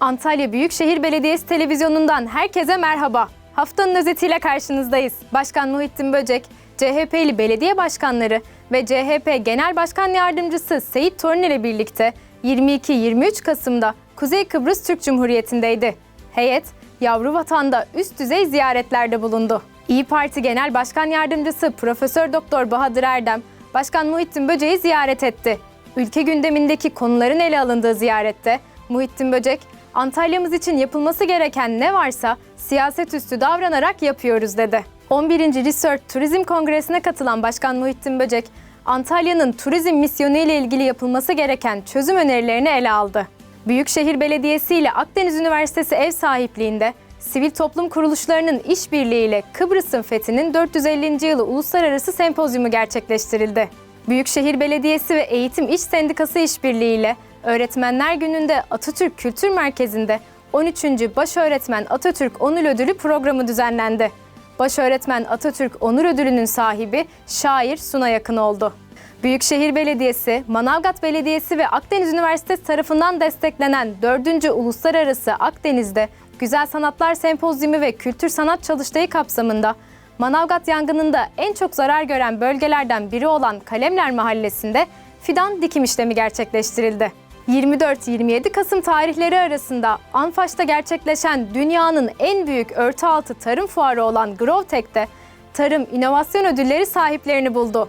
Antalya Büyükşehir Belediyesi televizyonundan herkese merhaba. Haftanın özetiyle karşınızdayız. Başkan Muhittin Böcek, CHP'li belediye başkanları ve CHP Genel Başkan Yardımcısı Seyit Torun ile birlikte 22-23 Kasım'da Kuzey Kıbrıs Türk Cumhuriyeti'ndeydi. Heyet, yavru vatanda üst düzey ziyaretlerde bulundu. İyi Parti Genel Başkan Yardımcısı Profesör Doktor Bahadır Erdem, Başkan Muhittin Böcek'i ziyaret etti. Ülke gündemindeki konuların ele alındığı ziyarette Muhittin Böcek, Antalya'mız için yapılması gereken ne varsa siyaset üstü davranarak yapıyoruz dedi. 11. Research Turizm Kongresi'ne katılan Başkan Muhittin Böcek, Antalya'nın turizm misyonu ile ilgili yapılması gereken çözüm önerilerini ele aldı. Büyükşehir Belediyesi ile Akdeniz Üniversitesi ev sahipliğinde sivil toplum kuruluşlarının işbirliğiyle Kıbrıs'ın fethinin 450. yılı uluslararası sempozyumu gerçekleştirildi. Büyükşehir Belediyesi ve Eğitim İş Sendikası işbirliğiyle Öğretmenler Günü'nde Atatürk Kültür Merkezi'nde 13. Başöğretmen Atatürk Onur Ödülü programı düzenlendi. Başöğretmen Atatürk Onur Ödülü'nün sahibi şair Suna Yakın oldu. Büyükşehir Belediyesi, Manavgat Belediyesi ve Akdeniz Üniversitesi tarafından desteklenen 4. Uluslararası Akdeniz'de Güzel Sanatlar Sempozyumu ve Kültür Sanat Çalıştayı kapsamında Manavgat yangınında en çok zarar gören bölgelerden biri olan Kalemler Mahallesi'nde fidan dikim işlemi gerçekleştirildi. 24-27 Kasım tarihleri arasında Anfaş'ta gerçekleşen dünyanın en büyük örtü altı tarım fuarı olan Grovtek'te Tarım İnovasyon Ödülleri sahiplerini buldu.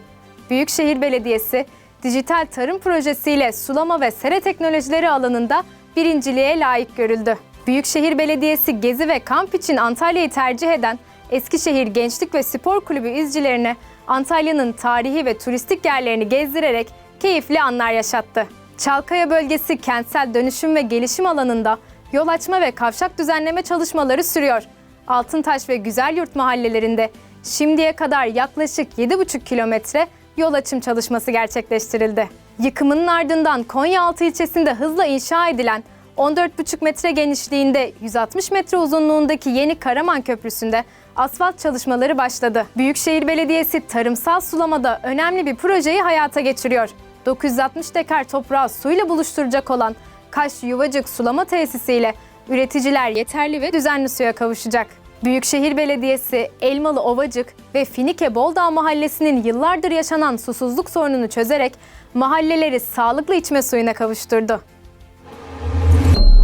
Büyükşehir Belediyesi, dijital tarım projesiyle sulama ve sera teknolojileri alanında birinciliğe layık görüldü. Büyükşehir Belediyesi gezi ve kamp için Antalya'yı tercih eden Eskişehir Gençlik ve Spor Kulübü izcilerine Antalya'nın tarihi ve turistik yerlerini gezdirerek keyifli anlar yaşattı. Çalkaya bölgesi kentsel dönüşüm ve gelişim alanında yol açma ve kavşak düzenleme çalışmaları sürüyor. Altıntaş ve Güzelyurt mahallelerinde şimdiye kadar yaklaşık 7,5 kilometre yol açım çalışması gerçekleştirildi. Yıkımının ardından Konyaaltı ilçesinde hızla inşa edilen 14,5 metre genişliğinde 160 metre uzunluğundaki yeni Karaman Köprüsü'nde asfalt çalışmaları başladı. Büyükşehir Belediyesi tarımsal sulamada önemli bir projeyi hayata geçiriyor. 960 dekar toprağı suyla buluşturacak olan Kaş Yuvacık Sulama Tesisi ile üreticiler yeterli ve düzenli suya kavuşacak. Büyükşehir Belediyesi Elmalı Ovacık ve Finike Boldağ Mahallesi'nin yıllardır yaşanan susuzluk sorununu çözerek mahalleleri sağlıklı içme suyuna kavuşturdu.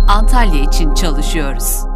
Antalya için çalışıyoruz.